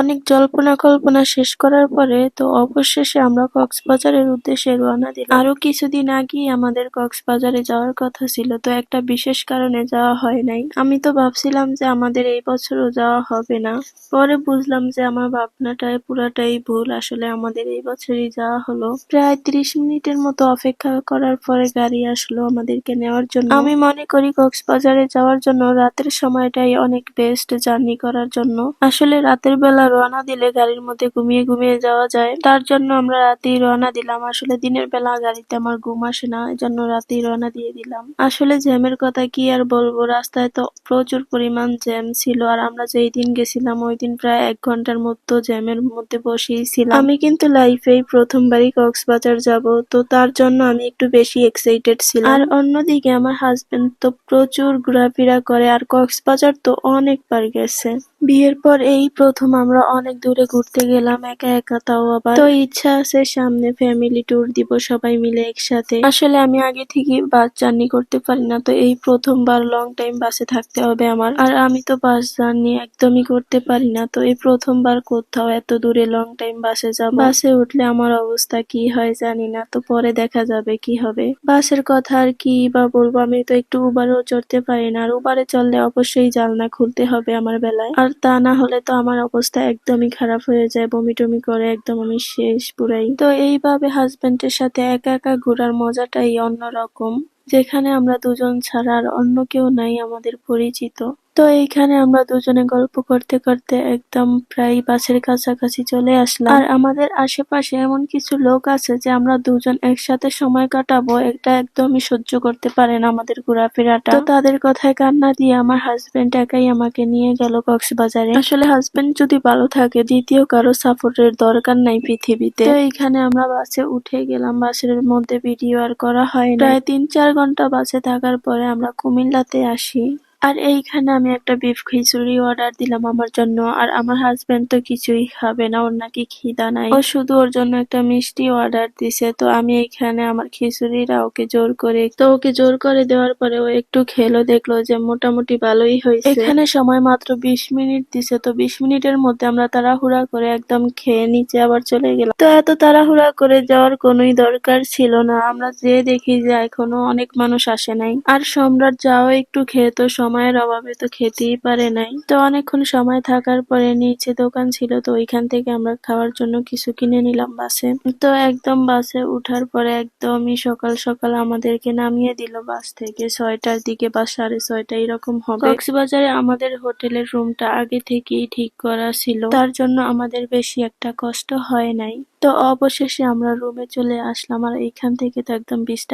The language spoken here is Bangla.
অনেক জল্পনা কল্পনা শেষ করার পরে তো অবশেষে আমরা কক্সবাজারের উদ্দেশ্যে রওনা দিলাম। আরও কিছুদিন আগেই আমাদের কক্সবাজারে যাওয়ার কথা ছিল, তো একটা বিশেষ কারণে যাওয়া হয় নাই। আমি তো ভাবছিলাম যে আমাদের এই বছরও যাওয়া হবে না। পরে বুঝলাম যে আমার ভাবনাটাই পুরাটাই ভুল, আসলে আমাদের এই বছরই যাওয়া হলো। প্রায় ত্রিশ মিনিটের মতো অপেক্ষা করার পরে গাড়ি আসলো আমাদেরকে নেওয়ার জন্য। আমি মনে করি কক্সবাজারে যাওয়ার জন্য রাতের সময়টাই অনেক বেস্ট জার্নি করার জন্য। আসলে রাতের বেলা রওনা দিলে গাড়ির মধ্যে ঘুমিয়ে ঘুমিয়ে যাওয়া যায়। তার জন্য আমরা রাতেই রওনা দিলাম। আসলে দিনের বেলা গাড়িতে আমার ঘুম আসে না এই জন্য রাতেই রওনা দিয়ে দিলাম। আসলে জ্যামের কথা কি আর বলব? রাস্তায় তো প্রচুর পরিমাণ জ্যাম ছিল আর আমরা যেই দিন গেছিলাম, ওই দিন প্রায় এক ঘণ্টার মতো জ্যামের মধ্যে বসেই ছিলাম। আমি কিন্তু লাইফেই প্রথমবারই কক্সবাজার যাব, তো তার জন্য আমি একটু বেশি এক্সাইটেড ছিলাম। আর অন্যদিকে আমার হাজবেন্ড তো প্রচুর ঘোরাফেরা করে আর কক্সবাজার তো অনেকবার গেছে। বিয়ের পর এই প্রথম আমরা অনেক দূরে ঘুরতে গেলাম, একা একা তাও আবার। তো ইচ্ছা আছে সামনে ফ্যামিলি ট্যুর দিব, সবাই মিলে একসাথে। আসলে আমি আগে থেকে বাস জার্নি করতে পারি না, তো এই প্রথমবার লং টাইম বাসে থাকতে হবে আমার। আর আমি তো বাস জার্নি একদমই করতে পারি না, তো এই প্রথমবার কোথাও এত দূরে লং টাইম বাসে যাব? বাসে উঠলে আমার অবস্থা কি হয় জানি না, তো পরে দেখা যাবে কি হবে। বাসের কথা আর কি বা বলব, আমি তো একটু উবারও চড়তে পারি না, আর উবারে চললে অবশ্যই জানলা খুলতে হবে আমার বেলায়। আর তা না হলে তো আমার অবস্থা একদমই খারাপ হয়ে যায় বমি টমি করে একদম আমি শেষ পুরাই। তো এইভাবে হাজব্যান্ডের সাথে একা একা ঘোরার মজাটাই অন্যরকম, যেখানে আমরা দুজন ছাড়া আর অন্য কেউ নাই আমাদের পরিচিত। তো এইখানে আমরা দুজনে গল্প করতে করতে একদম প্রায় বাসের কাছাকাছি চলে আসলাম। আর আমাদের আশেপাশে এমন কিছু লোক আছে যে আমরা দুজন একসাথে সময় কাটাবো, এটা একদমই সহ্য করতে পারে না আমাদের ঘোরাফেরাটা। তো তাদের কথায় কান্না দিয়ে আমার হাজবেন্ড একাই আমাকে নিয়ে গেল কক্সবাজারে। আসলে হাজবেন্ড যদি ভালো থাকে, দ্বিতীয় কারও সাপোর্টের দরকার নাই পৃথিবীতে। তো এইখানে আমরা বাসে উঠে গেলাম, বাসের মধ্যে ভিডিও আর করা হয় প্রায় তিন চার ঘণ্টা বাসে থাকার পরে আমরা কুমিল্লাতে আসি। আর এইখানে আমি একটা বিফ খিচুড়ি অর্ডার দিলাম আমার জন্য, আর আমার হাজবেন্ড তো কিছুই খাবে না, ওর নাকি খিদা নাই। ও শুধু ওর জন্য একটা মিষ্টি অর্ডার দিছে, তো আমি এইখানে আমার খিচুড়িটা ওকে জোর করে, তো ওকে জোর করে দেওয়ার পরে ও একটু খেলো, দেখল যে মোটামুটি ভালোই হয়েছে। এখানে সময় মাত্র বিশ মিনিট দিছে, তো বিশ মিনিটের মধ্যে আমরা তাড়াহুড়া করে একদম খেয়ে নিচে আবার চলে গেলাম। তো এত তাড়াহুড়া করে যাওয়ার কোনোই দরকার ছিল না, আমরা যে দেখি যে এখনও অনেক মানুষ আসে নাই। আর সম্রাট যাও একটু খেয়ে, তো সময়ের অভাবে তো খেতেই পারে নাই। তো অনেকক্ষণ সময় থাকার পরে নিচে দোকান ছিল, তো ওইখান থেকে আমরা খাওয়ার জন্য কিছু কিনে নিলাম বাসে। তো একদম বাসে উঠার পরে একদমই সকাল সকাল আমাদেরকে নামিয়ে দিল বাস থেকে। ছয়টার দিকে বা সাড়ে ছয়টা এরকম হবে। কক্সবাজারে আমাদের হোটেলের রুমটা আগে থেকেই ঠিক করা ছিল। তার জন্য আমাদের বেশি একটা কষ্ট হয় নাই। তো অবশেষে আমরা রুমে চলে আসলাম আর এখান থেকে তো একদম বিশটা